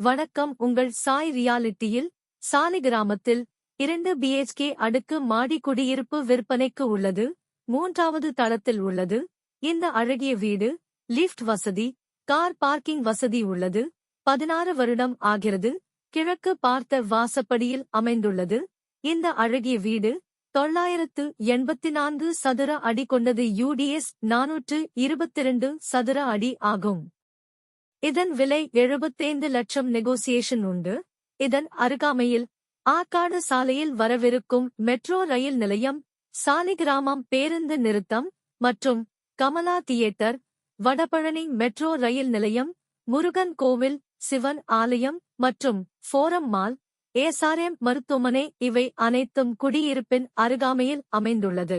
வணக்கம். உங்கள் சாய் ரியாலிட்டியில் சாலிகிராமத்தில் இரண்டு பிஹெச்கே அடுக்கு மாடி குடியிருப்பு விற்பனைக்கு உள்ளது. மூன்றாவது தளத்தில் உள்ளது. இந்த அழகிய வீடு லிஃப்ட் வசதி கார் பார்க்கிங் வசதி உள்ளது. பதினாறு வருடம் ஆகிறது. கிழக்கு பார்த்த வாசப்படியில் அமைந்துள்ளது. இந்த அழகிய வீடு தொள்ளாயிரத்து எண்பத்தி நான்கு சதுர அடி கொண்டது. யூடிஎஸ் நானூற்று இருபத்திரண்டு சதுர அடி ஆகும். இதன் விலை எழுபத்தைந்து லட்சம் நெகோசியேஷன் உண்டு. இதன் அருகாமையில் ஆற்காடு சாலையில் வரவிருக்கும் மெட்ரோ ரயில் நிலையம் சாலிகிராமம் பேருந்து நிறுத்தம் மற்றும் Kamala theatre Vadapalani metro rail நிலையம் முருகன் கோவில் சிவன் ஆலயம் மற்றும் ஃபோரம் மால் ஏசாரேம் மருத்துவமனை இவை அனைத்தும் குடியிருப்பின் அருகாமையில் அமைந்துள்ளது.